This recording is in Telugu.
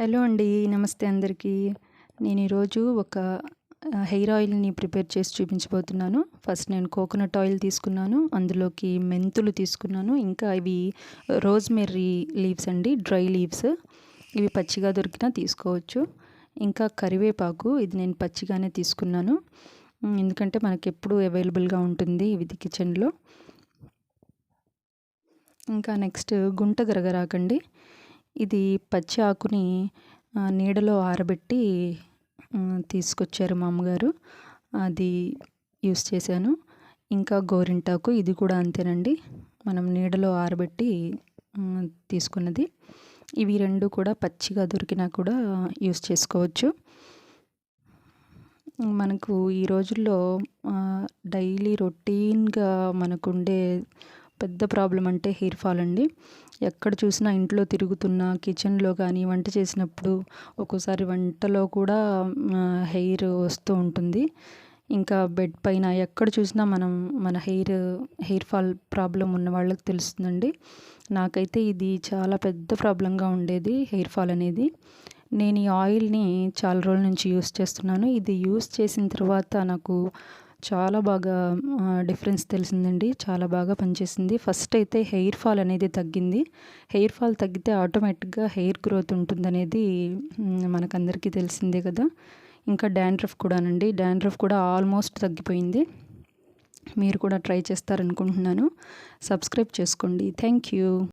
హలో అండి నమస్తే అందరికీ. నేను ఈరోజు ఒక హెయిర్ ఆయిల్ని ప్రిపేర్ చేసి చూపించబోతున్నాను. ఫస్ట్ నేను కోకోనట్ ఆయిల్ తీసుకున్నాను అందులోకి మెంతులు తీసుకున్నాను ఇంకా ఇవి రోజ్మెర్రీ లీవ్స్ అండి డ్రై లీవ్స్. ఇవి పచ్చిగా దొరికినా తీసుకోవచ్చు. ఇంకా కరివేపాకు ఇది నేను పచ్చిగానే తీసుకున్నాను. ఎందుకంటే మనకి ఎప్పుడు అవైలబుల్గా ఉంటుంది ఇది కిచెన్లో. ఇంకా నెక్స్ట్ గుంట గరగరాకండి ఇది పచ్చి ఆకుని నీడలో ఆరబెట్టి తీసుకొచ్చారు మా అమ్మగారు అది యూస్ చేశాను. ఇంకా గోరింటాకు ఇది కూడా అంతేనండి. మనం నీడలో ఆరబెట్టి తీసుకున్నది. ఇవి రెండు కూడా పచ్చిగా దొరికినా కూడా యూస్ చేసుకోవచ్చు. మనకు ఈ రోజుల్లో డైలీ రొటీన్గా మనకుండే పెద్ద ప్రాబ్లం అంటే హెయిర్ ఫాల్ అండి. ఎక్కడ చూసినా ఇంట్లో తిరుగుతున్నా కిచెన్లో కానీ వంట చేసినప్పుడు ఒక్కోసారి వంటలో కూడా హెయిర్ వస్తూ ఉంటుంది. ఇంకా బెడ్ పైన ఎక్కడ చూసినా మనం మన హెయిర్ హెయిర్ ఫాల్ ప్రాబ్లం ఉన్న వాళ్ళకి తెలుస్తుందండి. నాకైతే ఇది చాలా పెద్ద ప్రాబ్లంగా ఉండేది హెయిర్ ఫాల్ అనేది. నేను ఈ ఆయిల్ని చాలా రోజుల నుంచి యూస్ చేస్తున్నాను. ఇది యూస్ చేసిన తర్వాత నాకు చాలా బాగా డిఫరెన్స్ తెలిసిందండి. చాలా బాగా పనిచేసింది. ఫస్ట్ అయితే హెయిర్ ఫాల్ అనేది తగ్గింది. హెయిర్ ఫాల్ తగ్గితే ఆటోమేటిక్గా హెయిర్ గ్రోత్ ఉంటుందనేది మనకందరికీ తెలిసిందే కదా. ఇంకా డాండ్రఫ్ కూడానండి. డాండ్రఫ్ కూడా ఆల్మోస్ట్ తగ్గిపోయింది. మీరు కూడా ట్రై చేస్తారనుకుంటున్నాను. సబ్స్క్రైబ్ చేసుకోండి. Thank you.